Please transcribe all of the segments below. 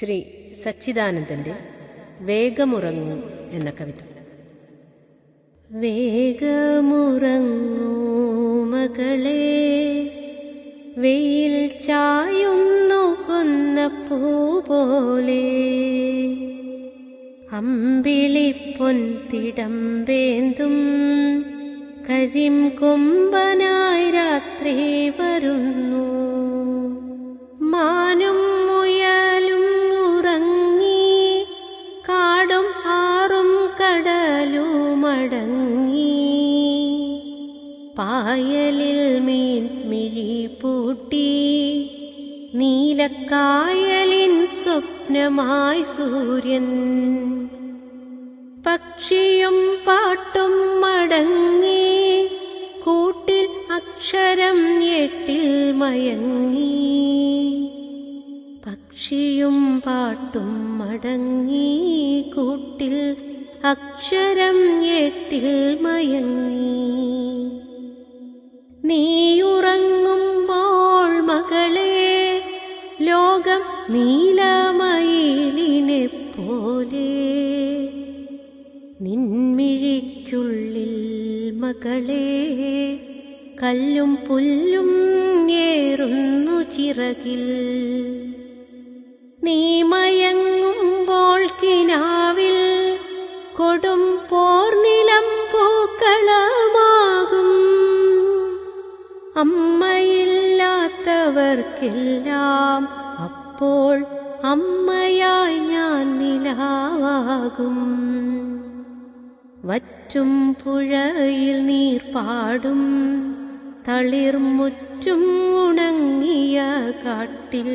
ശ്രീ സച്ചിദാനന്ദന്റെ വേഗമുറങ്ങൂ എന്ന കവിത. വേഗമുറങ്ങൂ മകളെ വെയിൽ ചായുന്നു കൊന്ന പോലെ. അമ്പിളിപ്പൊൻ തിടമ്പേന്തും കരിം കൊമ്പനായി രാത്രി വരുന്നു പായലിൽ മീൻ മിഴി പൂട്ടി. നീലക്കായലിൻ സ്വപ്നമായി സൂര്യൻ. പക്ഷിയും പാട്ടും മടങ്ങി. കൂട്ടിൽ അക്ഷരം എട്ടിൽ മയങ്ങി. പക്ഷിയും പാട്ടും മടങ്ങി. കൂട്ടിൽ അക്ഷരം എട്ടിൽ മയങ്ങി. നീയുറങ്ങുമ്പോൾ മകളെ ലോകം നീലമയിലിനെ പോലെ നിൻമിഴിക്കുള്ളിൽ മകളെ കല്ലും പുല്ലും ഏറുന്നു ചിറകിൽ. നീ മയങ്ങുമ്പോൾ കിനാവിൽ കൊടും അമ്മയില്ലാത്തവർക്കെല്ലാം അപ്പോൾ അമ്മയായി ഞാൻ നിലാവാകും. വറ്റും പുഴയിൽ നീർ പാടും. തളിർമുറ്റും ഉണങ്ങിയ കാട്ടിൽ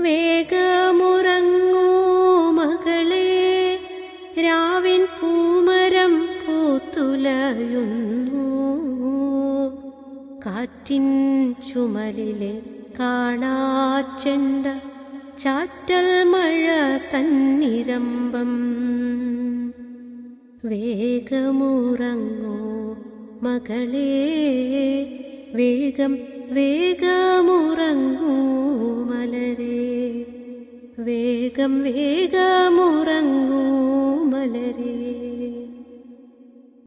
വേഗമുറങ്ങൂ മകളെ. രാവിൻ പൂമരം പൂത്തുലയുന്നു. കാറ്റിൻ ചുമലിലെ കാണാച്ചെണ്ട ചാറ്റൽ മഴ തന്നിരമ്പം. വേഗമുറങ്ങോ മകളെ വേഗം വേഗമുറങ്ങൂ മലരേ. വേഗം വേഗമുറങ്ങൂ